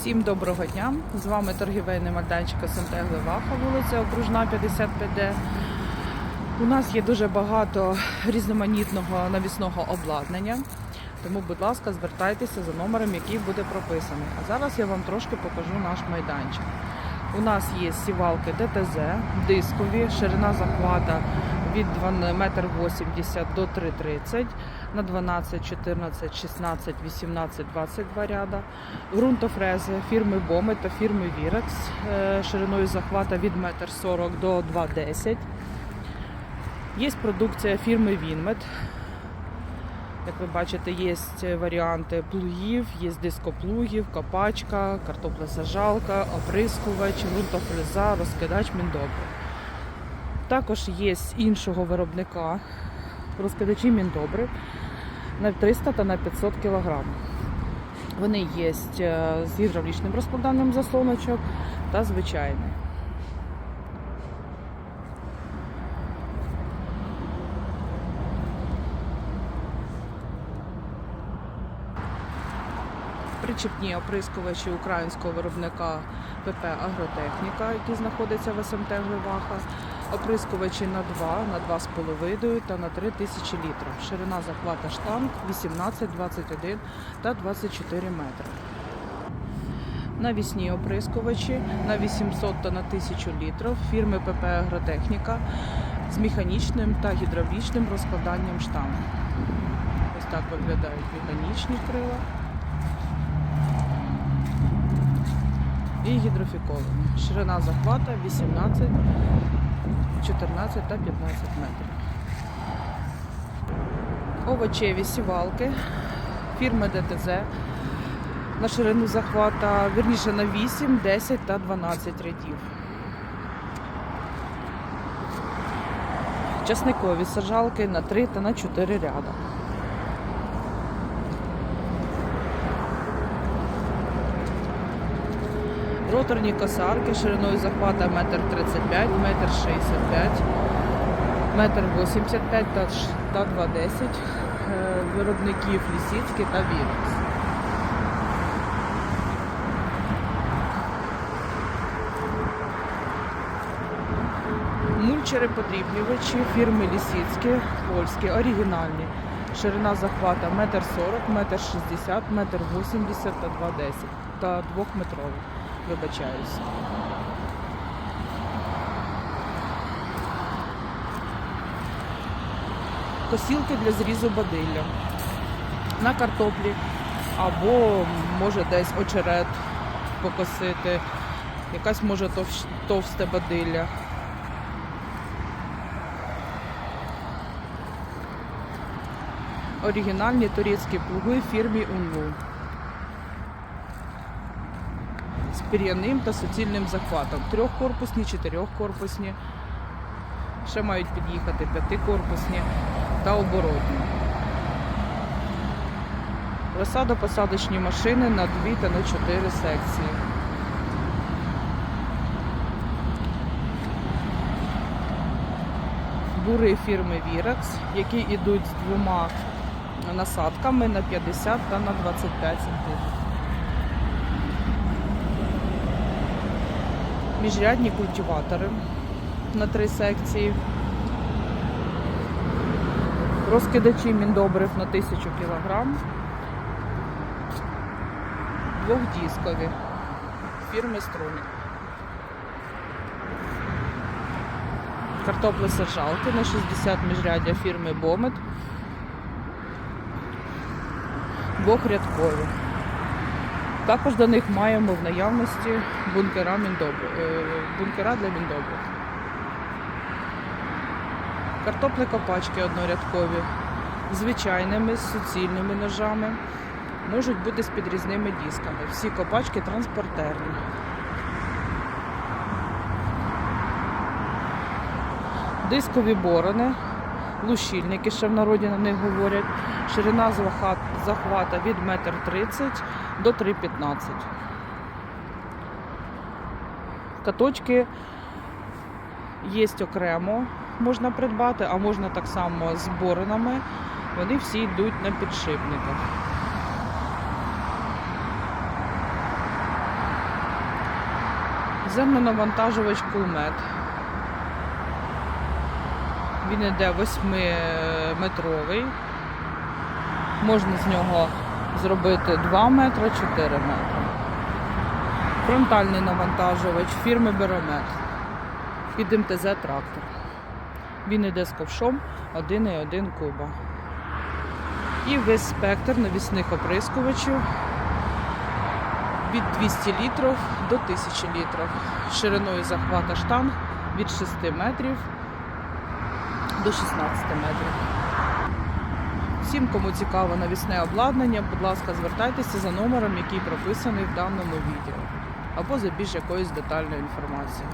Всім доброго дня! З вами торгівельний майданчик СМТ Глеваха, вулиця Окружна 55D. У нас є дуже багато різноманітного навісного обладнання. Тому, будь ласка, звертайтеся за номером, який буде прописаний. А зараз я вам трошки покажу наш майданчик. У нас є сівалки ДТЗ, дискові, ширина захвата від 1,80 м до 3,30 на 12, 14, 16, 18, 22 ряда. Ґрунтофрези фірми Боми та фірми Вірекс е, шириною захвата від 1,40 м до 2,10 Є продукція фірми Вінмет. Як ви бачите, є варіанти плугів, є дископлугів, копачка, картоплесажалка, оприскувач, ґрунтофреза, розкидач міндобрив. Також є з іншого виробника розкидачі міндобрив на 300 та на 500 кг. Вони є е, з гідравлічним розкладанням заслоночок та звичайний. Причепні оприскувачі українського виробника ПП Агротехніка, які знаходяться в СМТ Гливаха. Оприскувачі на 2, на 2,5 та на 3 тисячі літрів. Ширина захвата штанг 18, 21 та 24 метри. Навісні оприскувачі на 800 та на 1000 літрів фірми ПП Агротехніка з механічним та гідравлічним розкладанням штанг. Ось так виглядають механічні крила. і гідрофіковані. Ширина захвата 18, 14 та 15 метрів. Овочеві сівалки фірми ДТЗ на ширину захвата, вірніше на 8, 10 та 12 рядів. Часникові сажалки на 3 та на 4 ряда. Роторні косарки шириною захвата 1,35 м, 1,65 м, 1,85 та ш- та 2,10 е, виробників Лісіцький та Вірекс. Мульчери подрібнювачі фірми Лісіцькі, польські, оригінальні. Ширина захвата 1,40 м, 1,60 м, 1,80 м та 2,10 та 2-метровий. Вибачаюсь. Косілки для зрізу бадилля на картоплі або може десь очерет покосити, якась може товщ- товсте бадилля. Оригінальні турецькі плуги фірмі Унву. з пір'яним та суцільним захватом. Трьохкорпусні, чотирьохкорпусні. Ще мають під'їхати п'ятикорпусні та оборотні. Розсадо-посадочні машини на 2 та на 4 секції. Бури фірми Virax, які йдуть з двома насадками на 50 та на 25 см. Міжрядні культиватори на три секції, розкидачі міндобрив на 1000 кг, двохдіскові фірми Струмі. Картопли сажалки на 60 міжряддя фірми Бомет. Двохрядкові. Також до них маємо в наявності бункера, міндобри- е, бункера для міндобрив. Картопли копачки однорядкові, звичайними з суцільними ножами, можуть бути з підрізними дисками. Всі копачки транспортерні. Дискові борони, лущильники, ще в народі на них говорять. Ширина захват- захвата від 1,30 м до 3,15. Каточки є окремо, можна придбати, а можна так само з боринами. Вони всі йдуть на підшипниках. Зернонавантажувач кулмет. Він іде 8-метровий. Можна з нього зробити 2 метри, 4 метри. Фронтальний навантажувач фірми Беромет під МТЗ трактор. Він іде з ковшом 1,1 куба. І весь спектр навісних оприскувачів від 200 літрів до 1000 літрів. Шириною захвата штанг від 6 метрів до 16 метрів. Всім, кому цікаво навісне обладнання, будь ласка, звертайтеся за номером, який прописаний в даному відео, або за більш якоюсь детальною інформацією.